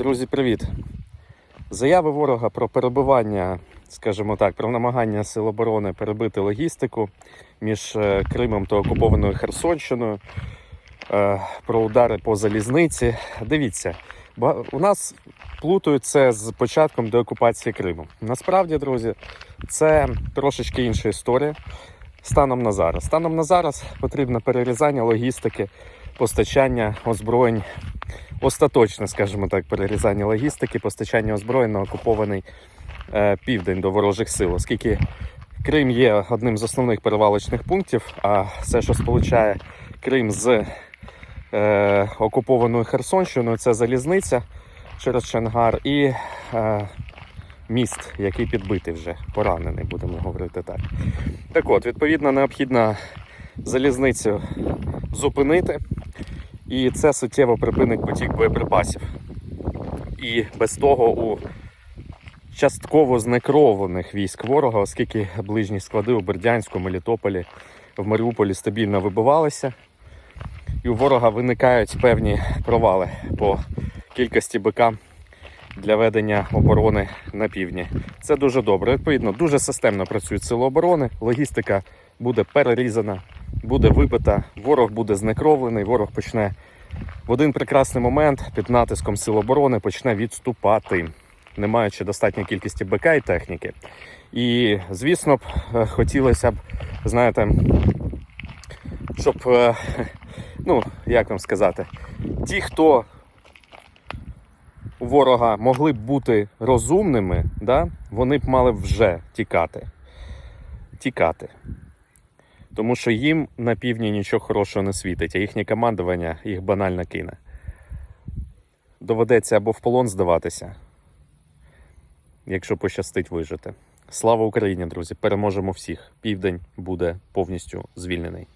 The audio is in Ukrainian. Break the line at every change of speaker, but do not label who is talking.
Друзі, привіт! Заяви ворога про перебування, скажімо так, про намагання Сил оборони перебити логістику між е, Кримом та окупованою Херсонщиною, е, про удари по залізниці. Дивіться, ба- у нас плутають це з початком деокупації Криму. Насправді, друзі, це трошечки інша історія. Станом на зараз. Станом на зараз потрібно перерізання логістики, постачання озброєнь остаточне, скажімо так, перерізання логістики, постачання озброєнь на окупований е, південь до ворожих сил, оскільки Крим є одним з основних перевалочних пунктів, а все, що сполучає Крим з е, окупованою Херсонщиною, це залізниця через Чангар і е, міст, який підбитий вже, поранений, будемо говорити так. Так от, відповідно, необхідно залізницю зупинити. І це суттєво припинить потік боєприпасів. І без того у частково знекрованих військ ворога, оскільки ближні склади у Бердянську, Мелітополі, в Маріуполі стабільно вибивалися, і у ворога виникають певні провали по кількості БК для ведення оборони на півдні. Це дуже добре. Відповідно, дуже системно працюють сили оборони, логістика буде перерізана, буде вибита, ворог буде знекровлений, ворог почне в один прекрасний момент під натиском сил оборони почне відступати, не маючи достатньої кількості БК і техніки. І, звісно б, е, хотілося б, знаєте, щоб, е, ну, як вам сказати, ті, хто у ворога могли б бути розумними, да, вони б мали вже тікати. Тікати. Тому що їм на півдні нічого хорошого не світить, а їхнє командування їх банально кине. Доведеться або в полон здаватися, якщо пощастить вижити. Слава Україні, друзі! Переможемо всіх. Південь буде повністю звільнений.